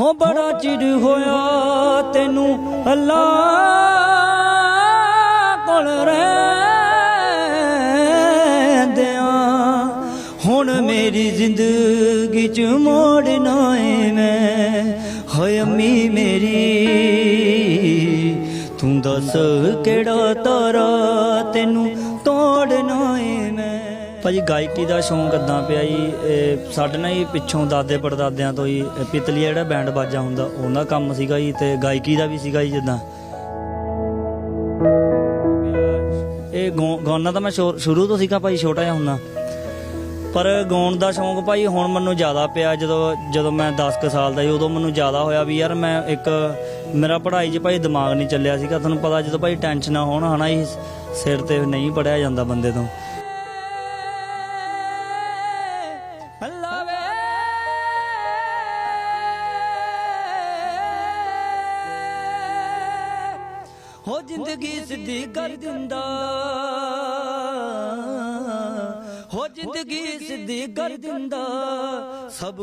ਹੋ ਬੜਾ ਚਿਰ ਹੋਇਆ ਤੈਨੂੰ ਅੱਲਾ ਕੋਲ ਰਹਿੰਦਿਆਂ। ਹੁਣ ਮੇਰੀ ਜ਼ਿੰਦਗੀ ਚ ਮੋੜਨਾ ਏ ਮੈਂ। ਹਾਏ ਅੰਮੀ ਮੇਰੀ, ਤੂੰ ਦੱਸ ਕਿਹੜਾ ਤਾਰਾ ਤੈਨੂੰ ਤੋੜਨਾ ਏ ਭਾਜੀ ਗਾਇਕੀ ਦਾ ਸ਼ੌਂਕ ਅੱਦਾਂ ਪਿਆ ਜੀ, ਇਹ ਸਾਡੇ ਨਾਲ ਹੀ ਪਿੱਛੋਂ ਦਾਦੇ ਪੜਦਾਦਿਆਂ ਤੋਂ ਹੀ, ਇਹ ਪਿਤਲੀਆ ਜਿਹੜਾ ਬੈਂਡ ਬਾਜਾ ਹੁੰਦਾ, ਉਹਦਾ ਕੰਮ ਸੀਗਾ ਜੀ, ਤੇ ਗਾਇਕੀ ਦਾ ਵੀ ਸੀਗਾ ਜੀ ਜਿੱਦਾਂ। ਇਹ ਗਾਉ- ਗਾਉਣਾ ਤਾਂ ਮੈਂ ਸ਼ੁ- ਸ਼ੁਰੂ ਤੋਂ ਸੀਗਾ ਭਾਈ ਛੋਟਾ ਜਿਹਾ ਹੁੰਦਾ। ਪਰ ਗਾਉਣ ਦਾ ਸ਼ੌਂਕ ਭਾਈ ਹੁਣ ਮੈਨੂੰ ਜ਼ਿਆਦਾ ਪਿਆ, ਜਦੋਂ ਜਦੋਂ ਮੈਂ 10 ਕੁ ਸਾਲ ਦਾ ਸੀ, ਉਦੋਂ ਮੈਨੂੰ ਜ਼ਿਆਦਾ ਹੋਇਆ ਵੀ ਯਾਰ ਮੈਂ ਇੱਕ, ਮੇਰਾ ਪੜ੍ਹਾਈ 'ਚ ਭਾਈ ਦਿਮਾਗ ਨਹੀਂ ਚੱਲਿਆ ਸੀਗਾ। ਤੁਹਾਨੂੰ ਪਤਾ ਜਦੋਂ ਭਾਈ ਟੈਨਸ਼ਨਾਂ ਹੋਣ, ਹਨਾ ਹੀ ਸਿਰ ਤੇ ਨਹੀਂ ਪੜਿਆ ਜਾਂਦਾ ਬੰਦੇ ਤੋਂ।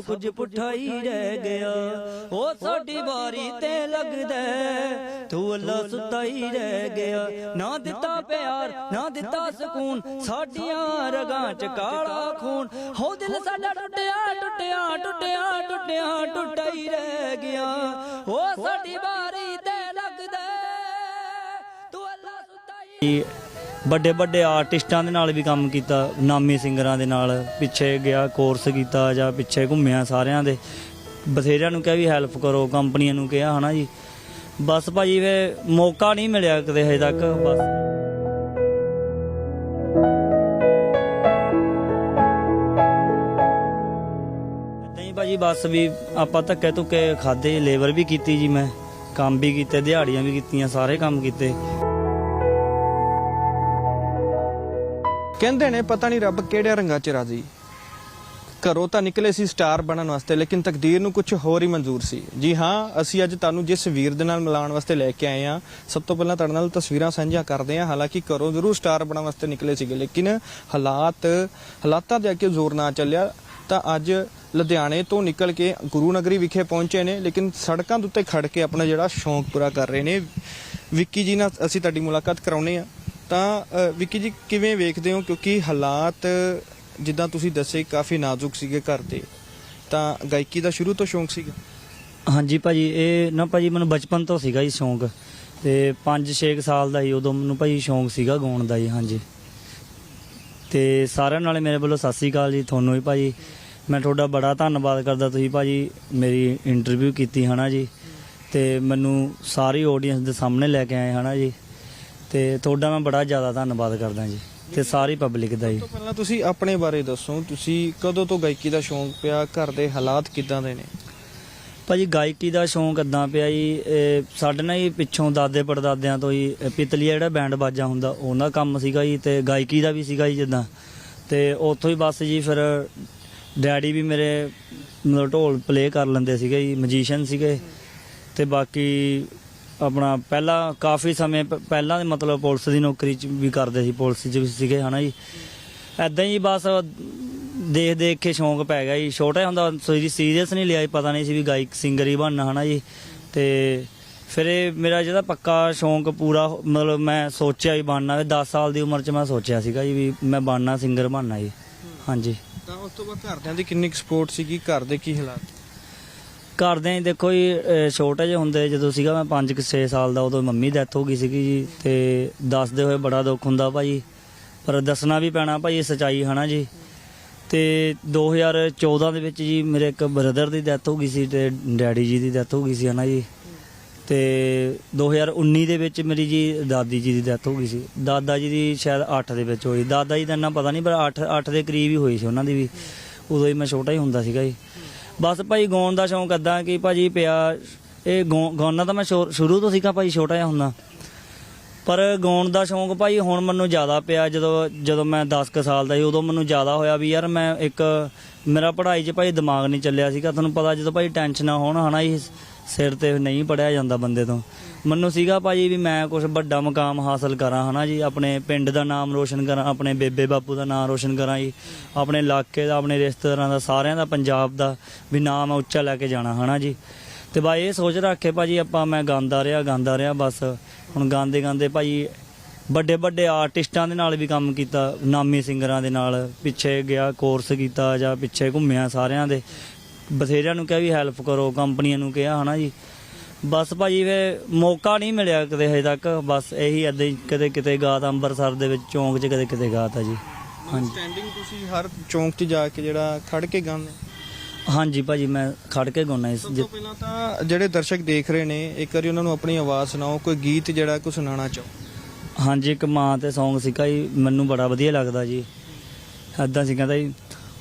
ਕੁਝ ਪੁੱਠਾ ਹੀ ਰਹਿ ਗਿਆ। ਉਹ ਸਾਡੀ ਵਾਰੀ ਤੇ ਲੱਗਦਾ ਤੂੰ ਅੱਲਾ ਸੁੱਤਾ ਹੀ ਰਹਿ ਗਿਆ। ਨਾ ਦਿੱਤਾ ਪਿਆਰ, ਨਾ ਦਿੱਤਾ ਸਕੂਨ। ਸਾਡੀਆਂ ਰਗਾਂ ਚ ਕਾਲਾ ਖੂਨ। ਹੋ ਦਿਲ ਸਾਡਾ ਟੁੱਟਿਆ ਟੁੱਟਿਆ ਟੁੱਟਿਆ ਟੁੱਟਿਆ ਟੁੱਟਾ ਹੀ ਰਹਿ ਗਿਆ। ਉਹ ਸਾਡੀ ਵਾਰੀ ਤੇ ਲੱਗਦਾ ਤੂੰ ਅੱਲਾ ਸੁੱਤਾ ਹੀ ਵੱਡੇ ਵੱਡੇ ਆਰਟਿਸਟਾਂ ਦੇ ਨਾਲ ਵੀ ਕੰਮ ਕੀਤਾ, ਨਾਮੀ ਸਿੰਗਰਾਂ ਦੇ ਨਾਲ, ਪਿੱਛੇ ਗਿਆ ਕੋਰਸ ਕੀਤਾ ਜਾਂ ਪਿੱਛੇ ਘੁੰਮਿਆ ਸਾਰਿਆਂ ਦੇ। ਬਥੇਰਿਆਂ ਨੂੰ ਕਿਹਾ ਵੀ ਹੈਲਪ ਕਰੋ, ਕੰਪਨੀਆਂ ਨੂੰ ਕਿਹਾ, ਹਨਾ ਜੀ। ਬਸ ਭਾਜੀ ਵੇ ਮੌਕਾ ਨਹੀਂ ਮਿਲਿਆ ਕਦੇ ਹਜੇ ਤੱਕ, ਬਸ। ਏਦਾਂ ਹੀ ਭਾਜੀ ਬਸ ਵੀ ਆਪਾਂ ਧੱਕੇ ਧੁੱਕੇ ਖਾਦੇ ਲੇਬਰ ਵੀ ਕੀਤੀ ਜੀ ਮੈਂ, ਕੰਮ ਵੀ ਕੀਤੇ, ਦਿਹਾੜੀਆਂ ਵੀ ਕੀਤੀਆਂ, ਸਾਰੇ ਕੰਮ ਕੀਤੇ। ਕਹਿੰਦੇ ਨੇ ਪਤਾ ਨਹੀਂ ਰੱਬ ਕਿਹੜੇ ਰੰਗਾਂ 'ਚ ਰਾਜ਼ੀ। ਘਰੋਂ ਤਾਂ ਨਿਕਲੇ ਸੀ ਸਟਾਰ ਬਣਨ ਵਾਸਤੇ, ਲੇਕਿਨ ਤਕਦੀਰ ਨੂੰ ਕੁਝ ਹੋਰ ਹੀ ਮਨਜ਼ੂਰ ਸੀ। ਜੀ ਹਾਂ, ਅਸੀਂ ਅੱਜ ਤੁਹਾਨੂੰ ਜਿਸ ਵੀਰ ਦੇ ਨਾਲ ਮਿਲਾਉਣ ਵਾਸਤੇ ਲੈ ਕੇ ਆਏ ਹਾਂ, ਸਭ ਤੋਂ ਪਹਿਲਾਂ ਤੁਹਾਡੇ ਨਾਲ ਤਸਵੀਰਾਂ ਸਾਂਝੀਆਂ ਕਰਦੇ ਹਾਂ। ਹਾਲਾਂਕਿ ਘਰੋਂ ਜ਼ਰੂਰ ਸਟਾਰ ਬਣਨ ਵਾਸਤੇ ਨਿਕਲੇ ਸੀਗੇ, ਲੇਕਿਨ ਹਾਲਾਤ, ਹਾਲਾਤਾਂ ਦੇ ਅੱਗੇ ਜ਼ੋਰ ਨਾ ਚੱਲਿਆ। ਤਾਂ ਅੱਜ ਲੁਧਿਆਣੇ ਤੋਂ ਨਿਕਲ ਕੇ ਗੁਰੂ ਨਗਰੀ ਵਿਖੇ ਪਹੁੰਚੇ ਨੇ, ਲੇਕਿਨ ਸੜਕਾਂ ਦੇ ਉੱਤੇ ਖੜ ਕੇ ਆਪਣਾ ਜਿਹੜਾ ਸ਼ੌਂਕ ਪੂਰਾ ਕਰ ਰਹੇ ਨੇ। ਵਿੱਕੀ ਜੀ ਨਾਲ ਅਸੀਂ ਤੁਹਾਡੀ ਮੁਲਾਕਾਤ ਕਰਾਉਨੇ ਆ ਤਾਂ ਵਿੱਕੀ ਜੀ ਕਿਵੇਂ ਵੇਖਦੇ ਹੋ? ਕਿਉਂਕਿ ਹਾਲਾਤ, ਜਿੱਦਾਂ ਤੁਸੀਂ ਦੱਸੇ, ਕਾਫੀ ਨਾਜ਼ੁਕ ਸੀਗੇ ਘਰ ਦੇ। ਤਾਂ ਗਾਇਕੀ ਦਾ ਸ਼ੁਰੂ ਤੋਂ ਸ਼ੌਂਕ ਸੀਗਾ? ਹਾਂਜੀ ਭਾਜੀ, ਇਹ ਨਾ ਭਾਜੀ ਮੈਨੂੰ ਬਚਪਨ ਤੋਂ ਸੀਗਾ ਜੀ ਸ਼ੌਂਕ। ਤੇ 5-6 ਸਾਲ ਦਾ ਹੀ ਉਦੋਂ ਮੈਨੂੰ ਭਾਜੀ ਸ਼ੌਂਕ ਸੀਗਾ ਗਾਉਣ ਦਾ ਜੀ, ਹਾਂਜੀ। ਤੇ ਸਾਰਿਆਂ ਨਾਲੇ ਮੇਰੇ ਵੱਲੋਂ ਸਤਿ ਸ੍ਰੀ ਅਕਾਲ ਜੀ, ਤੁਹਾਨੂੰ ਵੀ ਭਾਜੀ। ਮੈਂ ਤੁਹਾਡਾ ਬੜਾ ਧੰਨਵਾਦ ਕਰਦਾ ਤੁਸੀਂ ਭਾਜੀ ਮੇਰੀ ਇੰਟਰਵਿਊ ਕੀਤੀ, ਹਨਾ ਜੀ। ਤੇ ਮੈਨੂੰ ਸਾਰੀ ਆਡੀਅנס ਦੇ ਸਾਹਮਣੇ ਲੈ ਕੇ ਆਏ, ਹਨਾ ਜੀ। ਤੇ ਤੁਹਾਡਾ ਮੈਂ ਬੜਾ ਜ਼ਿਆਦਾ ਧੰਨਵਾਦ ਕਰਦਾ ਜੀ ਤੇ ਸਾਰੀ ਪਬਲਿਕ ਦਾ ਜੀ। ਤੋਂ ਪਹਿਲਾਂ ਤੁਸੀਂ ਆਪਣੇ ਬਾਰੇ ਦੱਸੋ ਤੁਸੀਂ ਕਦੋਂ ਤੋਂ ਗਾਇਕੀ ਦਾ ਸ਼ੌਂਕ ਪਿਆ ਘਰ ਦੇ ਹਾਲਾਤ ਕਿੱਦਾਂ ਦੇ ਨੇ? ਭਾਜੀ ਗਾਇਕੀ ਦਾ ਸ਼ੌਂਕ ਅੱਦਾਂ ਪਿਆ ਜੀ ਇਹ ਸਾਡੇ ਨਾਲ ਹੀ ਪਿੱਛੋਂ ਦਾਦੇ ਪੜਦਾਦਿਆਂ ਤੋਂ ਹੀ ਇਹ ਪਿਤਲੀਆ ਜਿਹੜਾ ਬੈਂਡ ਬਾਜਾ ਹੁੰਦਾ ਉਹਦਾ ਕੰਮ ਸੀਗਾ ਜੀ ਤੇ ਗਾਇਕੀ ਦਾ ਵੀ ਸੀਗਾ ਜੀ ਜਿੱਦਾਂ। ਤੇ ਉੱਥੋਂ ਹੀ ਬਸ ਜੀ ਫਿਰ ਡੈਡੀ ਵੀ ਮੇਰੇ ਮਤਲਬ ਢੋਲ ਪਲੇ ਕਰ ਲੈਂਦੇ ਸੀਗੇ ਜੀ ਮਜੀਸ਼ੀਅਨ ਸੀਗੇ। ਤੇ ਬਾਕੀ ਆਪਣਾ ਪਹਿਲਾਂ ਕਾਫੀ ਸਮੇਂ ਪ- ਪਹਿਲਾਂ ਮਤਲਬ ਪੁਲਿਸ ਦੀ ਨੌਕਰੀ ਚ ਵੀ ਕਰਦੇ ਸੀ, ਪੁਲਿਸ ਚ ਵੀ ਸੀਗੇ, ਹਨਾ ਜੀ। ਐਦਾਂ ਹੀ ਬਸ ਦੇਖ ਦੇਖ ਕੇ ਸ਼ੌਂਕ ਪੈ ਗਿਆ ਜੀ। ਛੋਟਾ ਜਿਹਾ ਹੁੰਦਾ ਸੀਰੀਅਸ ਨਹੀਂ ਲਿਆ ਜੀ, ਪਤਾ ਨਹੀਂ ਸੀ ਵੀ ਗਾਇਕ, ਸਿੰਗਰ ਹੀ ਬਣਨਾ, ਹਨਾ ਜੀ। ਤੇ ਫਿਰ ਇਹ ਮੇਰਾ ਜਿਹੜਾ ਪੱਕਾ ਸ਼ੌਂਕ ਪੂਰਾ ਹੋ- ਮਤਲਬ ਮੈਂ ਸੋਚਿਆ ਹੀ ਬਣਨਾ 10 ਸਾਲ ਦੀ ਉਮਰ 'ਚ ਮੈਂ ਸੋਚਿਆ ਸੀਗਾ ਜੀ ਵੀ ਮੈਂ ਬਣਨਾ, ਸਿੰਗਰ ਬਣਨਾ ਜੀ। ਹਾਂਜੀ। ਤਾਂ ਉਸ ਤੋਂ ਬਾਅਦ ਘਰਦਿਆਂ ਦੀ ਕਿੰਨੀ ਸਪੋਰਟ ਸੀਗੀ? ਘਰ ਦੇ ਕੀ ਹਾਲਾਤ? ਘਰਦੇ ਹੀ ਦੇਖੋ ਜੀ, ਅਹ ਛੋਟੇ ਜਿਹੇ ਹੁੰਦੇ ਜਦੋਂ ਸੀਗਾ ਮੈਂ 5 6 ਸਾਲ ਦਾ, ਉਦੋਂ ਮੰਮੀ ਡੈਥ ਹੋ ਗਈ ਸੀਗੀ ਜੀ, ਤੇ ਦੱਸਦੇ ਹੋਏ ਬੜਾ ਦੁੱਖ ਹੁੰਦਾ ਭਾਜੀ ਪਰ ਦੱਸਣਾ ਵੀ ਪੈਣਾ ਭਾਜੀ ਸਚਾਈ ਹਨਾ ਜੀ। ਤੇ 2014 ਦੇ ਵਿੱਚ ਜੀ, ਮੇਰੇ ਇੱਕ ਬ੍ਰਦਰ ਦੀ ਡੈਥ ਹੋ ਗਈ ਸੀ ਤੇ ਡੈਡੀ ਜੀ ਦੀ ਡੈਥ ਹੋ ਗਈ ਸੀ ਹਨਾ ਜੀ। ਤੇ 2019 ਦੇ ਵਿੱਚ ਮੇਰੀ ਜੀ, ਦਾਦੀ ਜੀ ਦੀ ਡੈਥ ਹੋ ਗਈ ਸੀ। ਦਾਦਾ ਜੀ ਦੀ ਸ਼ਾਇਦ 8 ਦੇ ਵਿੱਚ ਹੋਈ। ਦਾਦਾ ਜੀ ਦਾ ਇੰਨਾ ਪਤਾ ਨਹੀਂ, ਪਰ 8 8 ਦੇ ਕਰੀਬ ਹੀ ਹੋਈ ਸੀ ਉਹਨਾਂ ਦੀ ਵੀ। ਉਦੋਂ ਹੀ ਮੈਂ ਛੋਟਾ ਹੀ ਹੁੰਦਾ ਸੀਗਾ ਜੀ। ਬਸ ਭਾਈ ਗਾਉਣ ਦਾ ਸ਼ੌਂਕ ਅੱਦਾਂ ਕਿ ਭਾਜੀ ਪਿਆ, ਇਹ ਗਾਉ- ਗਾਉਣਾ ਤਾਂ ਮੈਂ ਸ਼ੁਰ- ਸ਼ੁਰੂ ਤੋਂ ਸੀਗਾ ਭਾਈ, ਛੋਟਾ ਜਿਹਾ ਹੁੰਦਾ। ਪਰ ਗਾਉਣ ਦਾ ਸ਼ੌਂਕ ਭਾਈ ਹੁਣ ਮੈਨੂੰ ਜ਼ਿਆਦਾ ਪਿਆ, ਜਦੋਂ ਜਦੋਂ ਮੈਂ 10 ਕੁ ਸਾਲ ਦਾ ਸੀ, ਉਦੋਂ ਮੈਨੂੰ ਜ਼ਿਆਦਾ ਹੋਇਆ ਵੀ ਯਾਰ ਮੈਂ ਇੱਕ, ਮੇਰਾ ਪੜ੍ਹਾਈ 'ਚ ਭਾਈ ਦਿਮਾਗ ਨਹੀਂ ਚੱਲਿਆ ਸੀਗਾ। ਤੁਹਾਨੂੰ ਪਤਾ ਜਦੋਂ ਭਾਈ ਟੈਨਸ਼ਨਾਂ ਹੋਣ, ਹਨਾ ਹੀ ਸਿਰ ਤੇ ਨਹੀਂ ਪੜਿਆ ਜਾਂਦਾ ਬੰਦੇ ਤੋਂ। ਮੈਨੂੰ ਸੀਗਾ ਭਾਜੀ ਵੀ ਮੈਂ ਕੁਝ ਵੱਡਾ ਮਕਾਮ ਹਾਸਲ ਕਰਾਂ, ਹਨਾ ਜੀ, ਆਪਣੇ ਪਿੰਡ ਦਾ ਨਾਮ ਰੋਸ਼ਨ ਕਰਾਂ, ਆਪਣੇ ਬੇਬੇ ਬਾਪੂ ਦਾ ਨਾਮ ਰੋਸ਼ਨ ਕਰਾਂ ਜੀ, ਆਪਣੇ ਇਲਾਕੇ ਦਾ, ਆਪਣੇ ਰਿਸ਼ਤੇਦਾਰਾਂ ਦਾ, ਸਾਰਿਆਂ ਦਾ, ਪੰਜਾਬ ਦਾ, ਵੀ ਨਾਮ ਮੈਂ ਉੱਚਾ ਲੈ ਕੇ ਜਾਣਾ, ਹਨਾ ਜੀ। ਤੇ ਬਾ ਇਹ ਸੋਚ ਰੱਖ ਕੇ ਭਾਜੀ ਆਪਾਂ, ਮੈਂ ਗਾਉਂਦਾ ਰਿਹਾ ਗਾਉਂਦਾ ਰਿਹਾ ਬਸ, ਹੁਣ ਗਾਉਂਦੇ ਗਾਉਂਦੇ ਭਾਜੀ ਵੱਡੇ ਵੱਡੇ ਆਰਟਿਸਟਾਂ ਦੇ ਨਾਲ ਵੀ ਕੰਮ ਕੀਤਾ, ਨਾਮੀ ਸਿੰਗਰਾਂ ਦੇ ਨਾਲ, ਪਿੱਛੇ ਗਿਆ ਕੋਰਸ ਕੀਤਾ, ਜਾਂ ਪਿੱਛੇ ਘੁੰਮਿਆ ਸਾਰਿਆਂ ਦੇ। ਬਥੇਰਿਆਂ ਨੂੰ ਕਿਹਾ ਵੀ ਹੈਲਪ ਕਰੋ, ਕੰਪਨੀਆਂ ਨੂੰ ਕਿਹਾ, ਹਨਾ ਜੀ। ਬਸ ਭਾਜੀ ਵੇ ਮੌਕਾ ਨਹੀਂ ਮਿਲਿਆ ਕਦੇ ਹਜੇ ਤੱਕ। ਬਸ ਇਹੀ ਏਦਾਂ ਹੀ ਕਦੇ ਕਿਤੇ ਗਾਤਾ ਅੰਮ੍ਰਿਤਸਰ ਦੇ ਵਿੱਚ ਚੌਂਕ 'ਚ ਕਦੇ ਕਿਤੇ ਗਾਤਾ ਜੀ। ਹਾਂਜੀ। ਸਟੈਂਡਿੰਗ ਤੁਸੀਂ ਹਰ ਚੌਂਕ 'ਚ ਜਾ ਕੇ ਜਿਹੜਾ ਖੜ ਕੇ ਗਾਉਂਦੇ ਹਾਂਜੀ ਭਾਜੀ ਮੈਂ ਖੜ ਕੇ ਗਾਉਣਾ ਇਸ ਸਭ ਤੋਂ ਪਹਿਲਾਂ ਤਾਂ ਜਿਹੜੇ ਦਰਸ਼ਕ ਦੇਖ ਰਹੇ ਨੇ ਇੱਕ ਵਾਰੀ ਉਹਨਾਂ ਨੂੰ ਆਪਣੀ ਆਵਾਜ਼ ਸੁਣਾਓ ਕੋਈ ਗੀਤ ਜਿਹੜਾ ਕੋਈ ਸੁਣਾਉਣਾ ਚਾਹੋ। ਹਾਂਜੀ ਇੱਕ ਮਾਂ ਤੇ Song ਸੀਗਾ ਜੀ ਮੈਨੂੰ ਬੜਾ ਵਧੀਆ ਲੱਗਦਾ ਜੀ। ਐਦਾਂ ਸੀ ਕਹਿੰਦਾ ਜੀ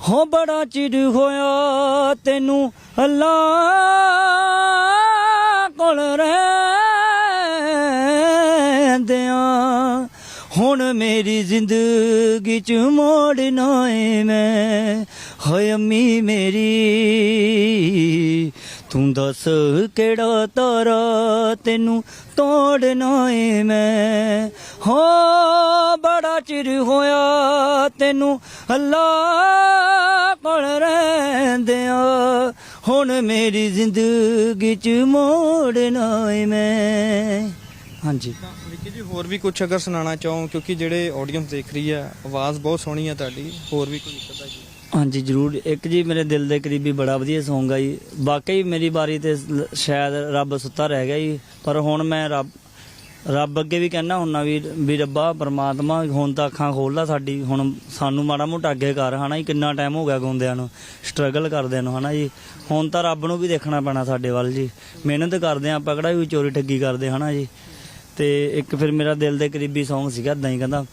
ਹੋ ਬੜਾ ਚਿਰ ਹੋਇਆ ਤੈਨੂੰ ਅੱਲਾ ਕੋਲ ਰਹਿੰਦਿਆਂ, ਹੁਣ ਮੇਰੀ ਜ਼ਿੰਦਗੀ ਚ ਮੋੜਨਾ ਏ ਮੈਂ ਹਾਏ ਅੰਮੀ ਮੇਰੀ, ਤੂੰ ਦੱਸ ਕਿਹੜਾ ਤਾਰਾ ਤੈਨੂੰ ਤੋੜਨਾ ਏ ਮੈਂ ਹੋ, ਬੜਾ ਚਿਰ ਹੋਇਆ ਤੈਨੂੰ ਅੱਲਾ ਕੋਲ ਰਹਿੰਦਿਆਂ। ਹੁਣ ਮੇਰੀ ਜ਼ਿੰਦਗੀ ਚ ਮੋੜਨਾ ਏ ਮੈਂ। ਹਾਂਜੀ। ਵਿੱਕੀ ਜੀ ਹੋਰ ਵੀ ਕੁਝ ਅਗਰ ਸੁਣਾਉਣਾ ਚਾਹੋ? ਕਿਉਂਕਿ ਜਿਹੜੇ ਆਡੀਅנס ਦੇਖ ਰਹੀ ਹੈ ਆਵਾਜ਼ ਬਹੁਤ ਸੋਹਣੀ ਹੈ ਤੁਹਾਡੀ। ਹੋਰ ਵੀ ਕੋਈ ਅੱਧਾ ਜੀ? ਹਾਂਜੀ ਜਰੂਰ। ਇੱਕ ਜੀ ਮੇਰੇ ਦਿਲ ਦੇ ਕਰੀਬੀ ਬੜਾ ਵਧੀਆ Song ਆ ਜੀ। ਵਾਕਈ ਮੇਰੀ ਬਾਰੀ ਤੇ ਸ਼ਾਇਦ ਰੱਬ ਸੁੱਤਾ ਰਹਿ ਗਿਆ ਜੀ। ਪਰ ਹੁਣ ਮੈਂ ਰੱਬ ਰੱਬ ਅੱਗੇ ਵੀ ਕਹਿਣਾ ਹੁੰਨਾ ਵੀ ਵੀ ਰੱਬਾ ਪਰਮਾਤਮਾ ਹੁਣ ਤਾਂ ਅੱਖਾਂ ਖੋਲ ਲਾ ਸਾਡੀ, ਹੁਣ ਸਾਨੂੰ ਮਾੜਾ ਮੋਟਾ ਅੱਗੇ ਕਰ, ਹਨਾ ਜੀ, ਕਿੰਨਾ ਟਾਈਮ ਹੋ ਗਿਆ ਗਾਉਂਦਿਆਂ ਨੂੰ ਸਟਰਗਲ ਕਰਦਿਆਂ ਨੂੰ, ਹਨਾ ਜੀ। ਹੁਣ ਤਾਂ ਰੱਬ ਨੂੰ ਵੀ ਦੇਖਣਾ ਪੈਣਾ ਸਾਡੇ ਵੱਲ ਜੀ। ਮਿਹਨਤ ਕਰਦੇ ਆਂ ਆਪਾਂ ਕਿਹੜਾ ਵੀ ਚੋਰੀ ਠੱਗੀ ਕਰਦੇ, ਹਨਾ ਜੀ। ਤੇ ਇੱਕ ਫਿਰ ਮੇਰਾ ਦਿਲ ਦੇ ਕਰੀਬੀ Song ਸੀਗਾ ਇਦਾਂ ਹੀ ਕਹਿੰਦਾ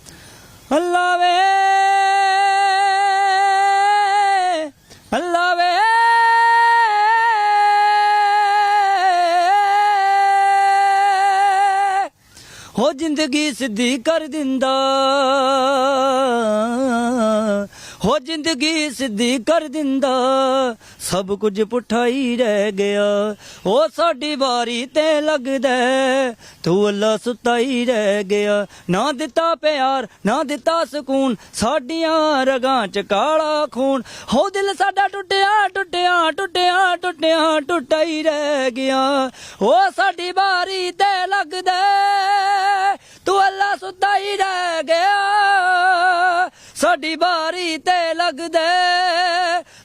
ਜ਼ਿੰਦਗੀ ਸਿੱਧੀ ਕਰ ਦਿੰਦਾ। ਹੋ ਜ਼ਿੰਦਗੀ ਸਿੱਧੀ ਕਰ ਦਿੰਦਾ। ਸਭ ਕੁਝ ਪੁੱਠਾ ਹੀ ਰਹਿ ਗਿਆ। ਉਹ ਸਾਡੀ ਵਾਰੀ ਤੇ ਲੱਗਦਾ ਤੂੰ ਅੱਲਾ ਸੁੱਤਾ ਹੀ ਰਹਿ ਗਿਆ। ਨਾ ਦਿੱਤਾ ਪਿਆਰ, ਨਾ ਦਿੱਤਾ ਸਕੂਨ। ਸਾਡੀਆਂ ਰਗਾਂ ਚ ਕਾਲਾ ਖੂਨ। ਹੋ ਦਿਲ ਸਾਡਾ ਟੁੱਟਿਆ ਟੁੱਟਿਆ ਟੁੱਟਿਆ ਟੁੱਟਿਆ ਟੁੱਟਾ ਹੀ ਰਹਿ ਗਿਆ। ਉਹ ਸਾਡੀ ਵਾਰੀ ਤੇ ਲੱਗਦਾ ਤੂੰ ਅੱਲਾ ਸੁੱਤਾ ਹੀ ਰਹਿ ਗਿਆ। ਸਾਡੀ ਬਾਰੀ ਤੇ ਲੱਗਦਾ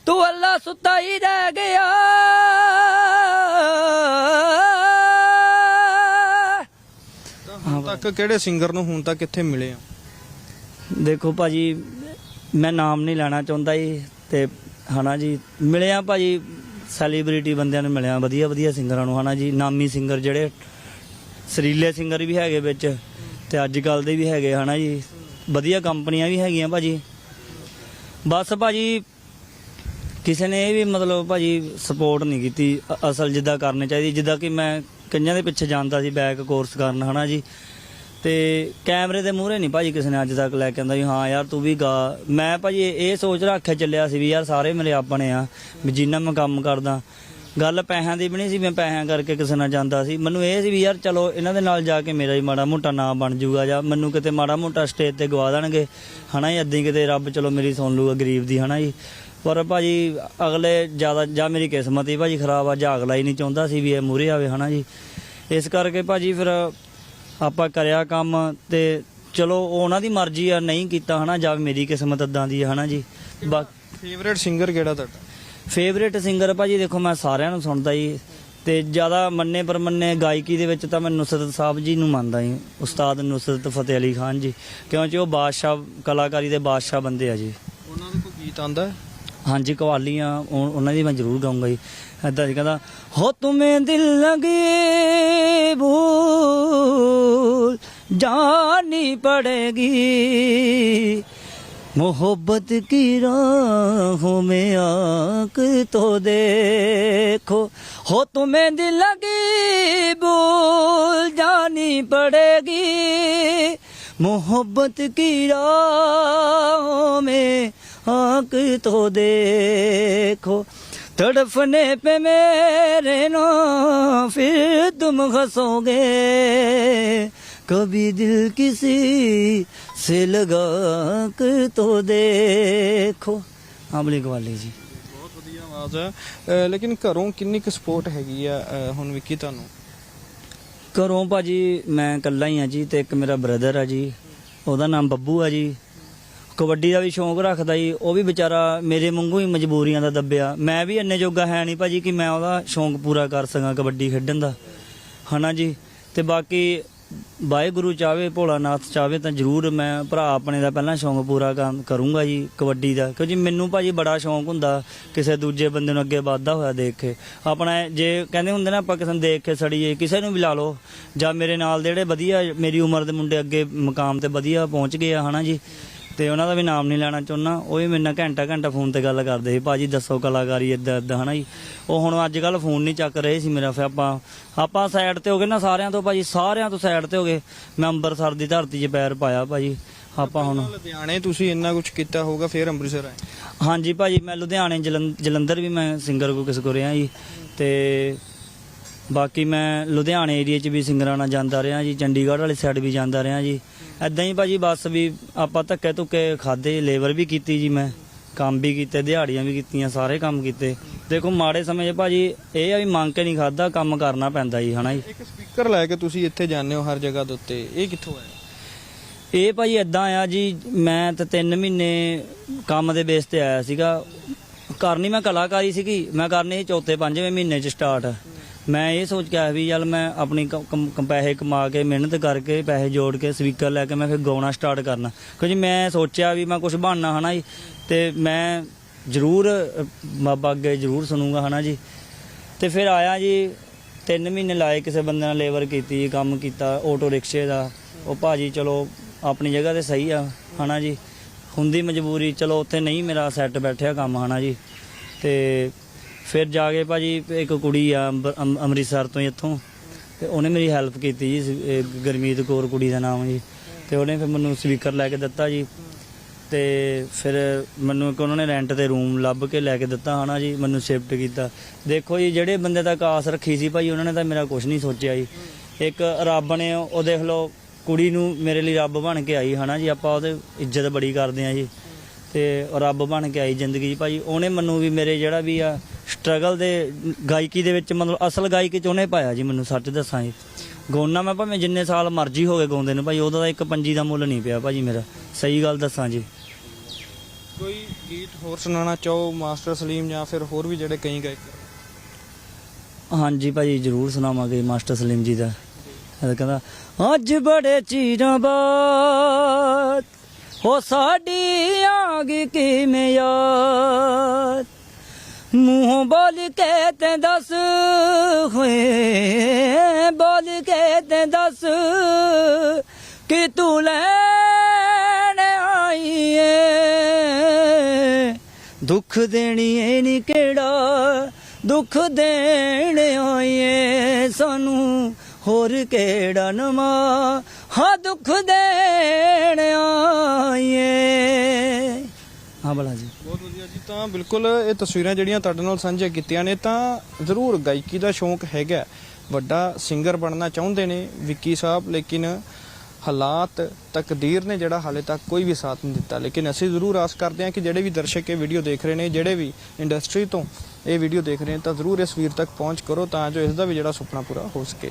ਤੂੰ ਅੱਲਾ ਸੁੱਤਾ ਹੀ ਰਹਿ ਗਿਆ। ਹੁਣ ਤੱਕ ਕਿਹੜੇ ਸਿੰਗਰ ਨੂੰ ਹੁਣ ਤੱਕ ਕਿੱਥੇ ਮਿਲੇ ਆ ਦੇਖੋ ਭਾਜੀ ਮੈਂ ਨਾਮ ਨਹੀਂ ਲੈਣਾ ਚਾਹੁੰਦਾ ਜੀ ਤੇ ਹਨਾ ਜੀ ਮਿਲਿਆ ਭਾਜੀ ਸੈਲੀਬ੍ਰਿਟੀ ਬੰਦਿਆਂ ਨੂੰ ਮਿਲਿਆ ਵਧੀਆ ਵਧੀਆ ਸਿੰਗਰਾਂ ਨੂੰ ਹਨਾ ਜੀ ਨਾਮੀ ਸਿੰਗਰ ਜਿਹੜੇ ਸਰੀਲੇ ਸਿੰਗਰ ਵੀ ਹੈਗੇ ਵਿੱਚ ਤੇ ਅੱਜ ਕੱਲ ਦੇ ਵੀ ਹੈਗੇ ਹਨਾ ਜੀ ਵਧੀਆ ਕੰਪਨੀਆਂ ਵੀ ਹੈਗੀਆਂ ਭਾਜੀ। ਬਸ ਭਾਜੀ, ਕਿਸੇ ਨੇ ਇਹ ਵੀ ਮਤਲਬ ਭਾਜੀ ਸਪੋਰਟ ਨਹੀਂ ਕੀਤੀ, ਅ- ਅਸਲ ਜਿੱਦਾਂ ਕਰਨੀ ਚਾਹੀਦੀ, ਜਿੱਦਾਂ ਕਿ ਮੈਂ ਕਈਆਂ ਦੇ ਪਿੱਛੇ ਜਾਂਦਾ ਸੀ ਬੈਕ ਕੋਰਸ ਕਰਨ, ਹਨਾ ਜੀ? ਤੇ ਕੈਮਰੇ ਦੇ ਮੂਹਰੇ ਨਹੀਂ ਭਾਜੀ ਕਿਸੇ ਨੇ ਅੱਜ ਤੱਕ ਲੈ ਕੇ ਆਂਦਾ ਵੀ, ਹਾਂ ਯਾਰ ਤੂੰ ਵੀ ਗਾ। ਮੈਂ ਭਾਜੀ ਇਹ ਇਹ ਸੋਚ ਰੱਖਿਆ ਚੱਲਿਆ ਸੀ ਵੀ ਯਾਰ ਸਾਰੇ ਮੇਰੇ ਆਪਣੇ ਆ, ਵੀ ਜਿੰਨਾ ਮੈਂ ਕੰਮ ਕਰਦਾ ਗੱਲ ਪੈਸਿਆਂ ਦੀ ਵੀ ਨਹੀਂ ਸੀ, ਮੈਂ ਪੈਸਿਆਂ ਕਰਕੇ ਕਿਸੇ ਨਾਲ ਜਾਂਦਾ ਸੀ। ਮੈਨੂੰ ਇਹ ਸੀ ਵੀ ਯਾਰ ਚਲੋ, ਇਹਨਾਂ ਦੇ ਨਾਲ ਜਾ ਕੇ ਮੇਰਾ ਹੀ ਮਾੜਾ ਮੋਟਾ ਨਾਮ ਬਣ ਜਾਊਗਾ ਜਾਂ ਮੈਨੂੰ ਕਿਤੇ ਮਾੜਾ ਮੋਟਾ ਸਟੇਜ ਤੇ ਗਵਾ ਦੇਣਗੇ। ਹਨਾ ਜੀ, ਅੱਧੀ ਕਿਤੇ ਰੱਬ ਚਲੋ ਮੇਰੀ ਸੁਣ ਲੂਗਾ, ਗਰੀਬ ਦੀ, ਹਨਾ ਜੀ। ਪਰ ਭਾਜੀ, ਅਗਲੇ ਜ਼ਿਆਦਾ, ਜਾਂ ਮੇਰੀ ਕਿਸਮਤ ਹੀ ਭਾਜੀ ਖਰਾਬ ਆ, ਜਾਂ ਅਗਲਾ ਹੀ ਨਹੀਂ ਚਾਹੁੰਦਾ ਸੀ ਵੀ ਇਹ ਮੂਰੇ ਆਵੇ, ਹਨਾ ਜੀ। ਇਸ ਕਰਕੇ ਭਾਜੀ ਫਿਰ ਆਪਾਂ ਕਰਿਆ ਕੰਮ ਤੇ ਚਲੋ, ਉਹਨਾਂ ਦੀ ਮਰਜ਼ੀ ਆ, ਨਹੀਂ ਕੀਤਾ, ਹਨਾ, ਜਾਂ ਮੇਰੀ ਕਿਸਮਤ ਇਦਾਂ ਦੀ ਆ, ਹਨਾ ਜੀ। ਬਾਕੀ ਫੇਵਰੇਟ ਸਿੰਗਰ ਕਿਹੜਾ ਤੁਹਾਡਾ? ਫੇਵਰੇਟ ਸਿੰਗਰ ਭਾਜੀ ਦੇਖੋ ਮੈਂ ਸਾਰਿਆਂ ਨੂੰ ਸੁਣਦਾ ਜੀ ਤੇ ਜ਼ਿਆਦਾ ਮੰਨੇ ਪਰ ਮੰਨੇ ਗਾਇਕੀ ਦੇ ਵਿੱਚ ਤਾਂ ਮੈਂ ਨੁਸਰਤ ਸਾਹਿਬ ਜੀ ਨੂੰ ਮੰਨਦਾ ਜੀ ਉਸਤਾਦ ਨੁਸਰਤ ਫਤਿਹ ਅਲੀ ਖਾਨ ਜੀ ਕਿਉਂਕਿ ਉਹ ਬਾਦਸ਼ਾਹ ਕਲਾਕਾਰੀ ਦੇ ਬਾਦਸ਼ਾਹ ਬੰਦੇ ਆ ਜੀ। ਉਹਨਾਂ ਦਾ ਕੋਈ ਗੀਤ ਆਂਦਾ ਹਾਂਜੀ ਕਵਾਲੀਆਂ ਉਹ- ਉਹਨਾਂ ਦੀ ਮੈਂ ਜ਼ਰੂਰ ਗਾਉਂਗਾ ਜੀ। ਐਦਾਂ ਜੀ ਕਹਿੰਦਾ ਹੋ ਤੁਮੇ ਦਿਲ ਲਗੀ ਭੂਲ ਜਾਨੀ ਪੜੇਗੀ मोहब्बत की राहों में आंख तो देखो हो तुम्हें दिल लगी भूल जानी पड़ेगी मोहब्बत की राहों में आंख तो देखो तड़फने पे मेरे ना फिर तुम हंसोगे कभी दिल किसी से लगा कर तो देखो आमली गवाली जी ਬਹੁਤ ਵਧੀਆ ਨਾਰਾਜ਼ ਹੈ ਅਹ ਲੇਕਿਨ ਘਰੋਂ ਕਿੰਨੀ ਕੁ ਸਪੋਰਟ ਹੈਗੀ ਆ ਅਹ ਹੁਣ ਵਿੱਕੀ ਤੁਹਾਨੂੰ ਘਰੋਂ ਭਾਜੀ ਮੈਂ ਇਕੱਲਾ ਹੀ ਆ ਜੀ ਤੇ ਇੱਕ ਮੇਰਾ ਬ੍ਰਦਰ ਆ ਜੀ ਉਹਦਾ ਨਾਮ ਬੱਬੂ ਆ ਜੀ ਕਬੱਡੀ ਦਾ ਵੀ ਸ਼ੌਂਕ ਰੱਖਦਾ ਜੀ ਉਹ ਵੀ ਵਿਚਾਰਾ ਮੇਰੇ ਵਾਂਗੂ ਹੀ ਮਜਬੂਰੀਆਂ ਦਾ ਦੱਬਿਆ ਮੈਂ ਵੀ ਇੰਨੇ ਜੋਗਾ ਹੈ ਨਹੀਂ ਭਾਜੀ ਕਿ ਮੈਂ ਉਹਦਾ ਸ਼ੌਂਕ ਪੂਰਾ ਕਰ ਸਕਾਂ ਕਬੱਡੀ ਖੇਡਣ ਦਾ ਹਨਾ ਜੀ ਤੇ ਬਾਕੀ ਵਾਹਿਗੁਰੂ ਚਾਵੇ ਭੋਲਾਨਾਥ ਚਾਵੇ ਤਾਂ ਜ਼ਰੂਰ ਮੈਂ ਭਰਾ ਆਪਣੇ ਦਾ ਪਹਿਲਾਂ ਸ਼ੌਂਕ ਪੂਰਾ ਕਰ- ਕਰੂੰਗਾ ਜੀ ਕਬੱਡੀ ਦਾ। ਕਿਉਂਕਿ ਮੈਨੂੰ ਭਾਜੀ ਬੜਾ ਸ਼ੌਂਕ ਹੁੰਦਾ ਕਿਸੇ ਦੂਜੇ ਬੰਦੇ ਨੂੰ ਅੱਗੇ ਵੱਧਦਾ ਹੋਇਆ ਦੇਖ ਕੇ। ਆਪਣਾ ਜੇ ਕਹਿੰਦੇ ਹੁੰਦੇ ਨਾ ਆਪਾਂ ਕਿਸੇ ਨੂੰ ਦੇਖ ਕੇ ਸੜੀਏ, ਕਿਸੇ ਨੂੰ ਵੀ ਲਾ ਲਓ, ਜਾਂ ਮੇਰੇ ਨਾਲ ਦੇ ਜਿਹੜੇ ਵਧੀਆ, ਮੇਰੀ ਉਮਰ ਦੇ ਮੁੰਡੇ ਅੱਗੇ ਮਕਾਮ ਤੇ ਵਧੀਆ ਪਹੁੰਚ ਗਏ ਆ, ਹਨਾ ਜੀ। ਤੇ ਉਹਨਾਂ ਦਾ ਵੀ ਨਾਮ ਨਹੀਂ ਲੈਣਾ ਚਾਹੁੰਦਾ ਉਹ ਵੀ ਮੇਰੇ ਨਾਲ ਘੰਟਾ ਘੰਟਾ ਫੋਨ ਤੇ ਗੱਲ ਕਰਦੇ ਸੀ ਭਾਜੀ ਦੱਸੋ ਕਲਾਕਾਰੀ ਇਦਾਂ ਇਦਾਂ ਹਨਾ ਜੀ? ਉਹ ਹੁਣ ਅੱਜ ਕੱਲ ਫੋਨ ਨਹੀਂ ਚੱਕ ਰਹੇ ਸੀ ਮੇਰਾ ਫਿਰ ਆਪਾਂ ਆਪਾਂ ਸਾਈਡ ਤੇ ਹੋ ਗਏ ਨਾ ਸਾਰਿਆਂ ਤੋਂ ਭਾਜੀ ਸਾਰਿਆਂ ਤੋਂ ਸਾਈਡ ਤੇ ਹੋ ਗਏ। ਮੈਂ ਅੰਮ੍ਰਿਤਸਰ ਦੀ ਧਰਤੀ 'ਚ ਪੈਰ ਪਾਇਆ ਭਾਜੀ ਆਪਾਂ ਹੁਣ ਲੁਧਿਆਣੇ ਤੁਸੀਂ ਇੰਨਾ ਕੁਝ ਕੀਤਾ ਹੋਊਗਾ ਫਿਰ ਅੰਮ੍ਰਿਤਸਰ ਆਏ। ਹਾਂਜੀ ਭਾਜੀ ਮੈਂ ਲੁਧਿਆਣੇ ਜਲੰ- ਜਲੰਧਰ ਵੀ ਮੈਂ ਸਿੰਗਰ ਕੋ ਕਿਸ ਕੋ ਰਿਹਾ ਜੀ ਤੇ ਬਾਕੀ ਮੈਂ ਲੁਧਿਆਣੇ ਏਰੀਆ 'ਚ ਵੀ ਸਿੰਗਰਾਂ ਨਾਲ ਜਾਂਦਾ ਰਿਹਾ ਜੀ ਚੰਡੀਗੜ੍ਹ ਵਾਲੀ ਸਾਈਡ ਵੀ ਜਾਂਦਾ ਰਿਹਾ ਜੀ। ਐਦਾਂ ਹੀ ਭਾਜੀ ਬਸ ਵੀ ਆਪਾਂ ਧੱਕੇ ਧੁੱਕੇ ਖਾਦੇ ਲੇਬਰ ਵੀ ਕੀਤੀ ਜੀ ਮੈਂ ਕੰਮ ਵੀ ਕੀਤੇ ਦਿਹਾੜੀਆਂ ਵੀ ਕੀਤੀਆਂ ਸਾਰੇ ਕੰਮ ਕੀਤੇ। ਦੇਖੋ ਮਾੜੇ ਸਮੇਂ 'ਚ ਭਾਜੀ ਇਹ ਆ ਵੀ ਮੰਗ ਕੇ ਨਹੀਂ ਖਾਦਾ ਕੰਮ ਕਰਨਾ ਪੈਂਦਾ ਜੀ ਹਨਾ ਜੀ। ਇੱਕ ਸਪੀਕਰ ਲੈ ਕੇ ਤੁਸੀਂ ਇੱਥੇ ਜਾਂਦੇ ਹੋ ਹਰ ਜਗ੍ਹਾ ਦੇ ਉੱਤੇ ਇਹ ਕਿੱਥੋਂ ਆਇਆ? ਇਹ ਭਾਈ ਇਦਾਂ ਆ ਜੀ ਮੈਂ ਤਾਂ 3 ਮਹੀਨੇ ਕੰਮ ਦੇ ਬੇਸ ਤੇ ਆਇਆ ਸੀਗਾ। ਕਰਨੀ ਮੈਂ ਕਲਾਕਾਰੀ ਸੀਗੀ ਮੈਂ ਕਰਨੀ ਸੀ ਚੌਥੇ ਪੰਜਵੇਂ ਮਹੀਨੇ ਚ ਸਟਾਰਟ ਮੈਂ ਇਹ ਸੋਚ ਕੇ ਆਇਆ ਵੀ ਯਾਰ ਮੈਂ ਆਪਣੀ ਕ- ਕਮ- ਕਮ- ਪੈਸੇ ਕਮਾ ਕੇ ਮਿਹਨਤ ਕਰਕੇ ਪੈਸੇ ਜੋੜ ਕੇ ਸਪੀਕਰ ਲੈ ਕੇ ਮੈਂ ਫਿਰ ਗਾਉਣਾ ਸਟਾਰਟ ਕਰਨਾ। ਕਿਉਂਕਿ ਮੈਂ ਸੋਚਿਆ ਵੀ ਮੈਂ ਕੁਝ ਬਣਨਾ ਹਨਾ ਜੀ ਤੇ ਮੈਂ ਜ਼ਰੂਰ ਅ, ਬਾਬਾ ਅੱਗੇ ਜ਼ਰੂਰ ਸੁਣੂਗਾ ਹਨਾ ਜੀ। ਤੇ ਫਿਰ ਆਇਆ ਜੀ ਤਿੰਨ ਮਹੀਨੇ ਲਾਏ ਕਿਸੇ ਬੰਦੇ ਨਾਲ ਲੇਬਰ ਕੀਤੀ ਕੰਮ ਕੀਤਾ ਆਟੋ ਰਿਕਸ਼ੇ ਦਾ। ਉਹ ਭਾਜੀ ਚਲੋ ਆਪਣੀ ਜਗ੍ਹਾ ਤੇ ਸਹੀ ਆ ਹਨਾ ਜੀ। ਹੁੰਦੀ ਮਜਬੂਰੀ ਚਲੋ ਉੱਥੇ ਨਹੀਂ ਮੇਰਾ ਸੈੱਟ ਬੈਠਿਆ ਕੰਮ ਹਨਾ ਜੀ। ਤੇ ਫਿਰ ਜਾ ਕੇ ਭਾਜੀ ਇੱਕ ਕੁੜੀ ਆ ਅੰਬ- ਅੰਮ- ਅੰਮ੍ਰਿਤਸਰ ਤੋਂ ਹੀ ਇੱਥੋਂ। ਤੇ ਉਹਨੇ ਮੇਰੀ ਹੈਲਪ ਕੀਤੀ ਜੀ, ਸ- ਇਹ ਗੁਰਮੀਤ ਕੌਰ ਕੁੜੀ ਦਾ ਨਾਮ ਜੀ। ਤੇ ਉਹਨੇ ਫਿਰ ਮੈਨੂੰ ਸਪੀਕਰ ਲੈ ਕੇ ਦਿੱਤਾ ਜੀ। ਤੇ ਫਿਰ ਮੈਨੂੰ ਇੱਕ ਉਹਨਾਂ ਨੇ ਰੈਂਟ ਤੇ ਰੂਮ ਲੱਭ ਕੇ ਲੈ ਕੇ ਦਿੱਤਾ ਹਨਾ ਜੀ, ਮੈਨੂੰ ਸ਼ਿਫਟ ਕੀਤਾ। ਦੇਖੋ ਜੀ, ਜਿਹੜੇ ਬੰਦੇ ਤੱਕ ਆਸ ਰੱਖੀ ਸੀ ਭਾਈ ਉਹਨਾਂ ਨੇ ਤਾਂ ਮੇਰਾ ਕੁਝ ਨਹੀਂ ਸੋਚਿਆ ਜੀ। ਇੱਕ ਰੱਬ ਨੇ ਉਹ ਦੇਖ ਲਓ ਕੁੜੀ ਨੂੰ ਮੇਰੇ ਲਈ ਰੱਬ ਬਣ ਕੇ ਆਈ ਹਨਾ ਜੀ, ਆਪਾਂ ਉਹਦੇ ਇੱਜ਼ਤ ਬੜੀ ਕਰਦੇ ਆ ਜੀ। ਤੇ ਰੱਬ ਬਣ ਕੇ ਆਈ ਜ਼ਿੰਦਗੀ 'ਚ। ਭਾਈ ਉਹਨੇ ਮੈਨੂੰ ਵੀ ਮੇਰੇ ਜਿਹੜਾ ਵੀ ਆ ਸਟਰਗਲ ਦੇ ਗਾਇਕੀ ਦੇ ਵਿੱਚ ਮਤਲਬ ਅਸਲ ਗਾਇਕੀ 'ਚ ਉਹਨੇ ਪਾਇਆ ਜੀ ਮੈਨੂੰ ਸੱਚ ਦੱਸਾਂ ਜੀ ਗਾਉਣਾ ਮੈਂ ਭਾਵੇਂ ਜਿੰਨੇ ਸਾਲ ਮਰਜ਼ੀ ਹੋ ਗਏ ਗਾਉਂਦੇ ਨੂੰ ਭਾਈ ਉਹਦਾ ਤਾਂ ਇੱਕ ਪੰਜੀ ਦਾ ਮੁੱਲ ਨਹੀਂ ਪਿਆ ਭਾਜੀ ਮੇਰਾ। ਸਹੀ ਗੱਲ ਦੱਸਾਂ ਜੀ। ਕੋਈ ਗੀਤ ਹੋਰ ਸੁਣਾਉਣਾ ਚਾਹੋ ਮਾਸਟਰ ਸਲੀਮ ਜਾਂ ਫਿਰ ਹੋਰ ਵੀ ਜਿਹੜੇ ਕਈ ਗਾਇਕ? ਹਾਂਜੀ ਭਾਜੀ ਜਰੂਰ ਸੁਣਾਵਾਂਗੇ ਮਾਸਟਰ ਸਲੀਮ ਜੀ ਦਾ। ਇਹ ਕਹਿੰਦਾ ਅੱਜ ਬੜੇ ਚਿਰਾਂ ਬਾਅਦ ਹੋ ਸਾਡੀ ਆ ਗਈ ਕਿਵੇਂ ਯਾਦ? ਮੂੰਹੋਂ ਬੋਲ ਕੇ ਤੇ ਦੱਸ ਹੋਏ, ਬੋਲ ਕੇ ਤੇ ਦੱਸ ਕਿ ਤੂੰ ਲੈਣ ਆਈ ਏ। ਦੁੱਖ ਦੇਣੀ ਏ ਨੀ ਕਿਹੜਾ, ਦੁੱਖ ਦੇਣ ਆਈਏ ਸਾਨੂੰ ਹੋਰ ਕਿਹੜਾ ਨਵਾਂ ਹਾਂ ਦੁੱਖ ਦੇਣ ਆਈਏ। ਹਾਂ ਬਲਾ ਜੀ। ਬਹੁਤ ਵਧੀਆ ਜੀ। ਤਾਂ ਬਿਲਕੁਲ ਇਹ ਤਸਵੀਰਾਂ ਜਿਹੜੀਆਂ ਤੁਹਾਡੇ ਨਾਲ ਸਾਂਝੀਆਂ ਕੀਤੀਆਂ ਨੇ, ਤਾਂ ਜ਼ਰੂਰ ਗਾਇਕੀ ਦਾ ਸ਼ੌਂਕ ਹੈਗਾ ਵੱਡਾ ਸਿੰਗਰ ਬਣਨਾ ਚਾਹੁੰਦੇ ਨੇ ਵਿੱਕੀ ਸਾਹਿਬ, ਲੇਕਿਨ ਹਾਲਾਤ ਤਕਦੀਰ ਨੇ ਜਿਹੜਾ ਹਾਲੇ ਤੱਕ ਕੋਈ ਵੀ ਸਾਥ ਨਹੀਂ ਦਿੱਤਾ। ਲੇਕਿਨ ਅਸੀਂ ਜ਼ਰੂਰ ਆਸ ਕਰਦੇ ਹਾਂ ਕਿ ਜਿਹੜੇ ਵੀ ਦਰਸ਼ਕ ਇਹ ਵੀਡੀਓ ਦੇਖ ਰਹੇ ਨੇ, ਜਿਹੜੇ ਵੀ ਇੰਡਸਟਰੀ ਤੋਂ ਇਹ ਵੀਡੀਓ ਦੇਖ ਰਹੇ ਨੇ, ਤਾਂ ਜ਼ਰੂਰ ਇਸ ਵੀਰ ਤੱਕ ਪਹੁੰਚ ਕਰੋ ਤਾਂ ਜੋ ਇਸ ਦਾ ਵੀ ਜਿਹੜਾ ਸੁਪਨਾ ਪੂਰਾ ਹੋ ਸਕੇ।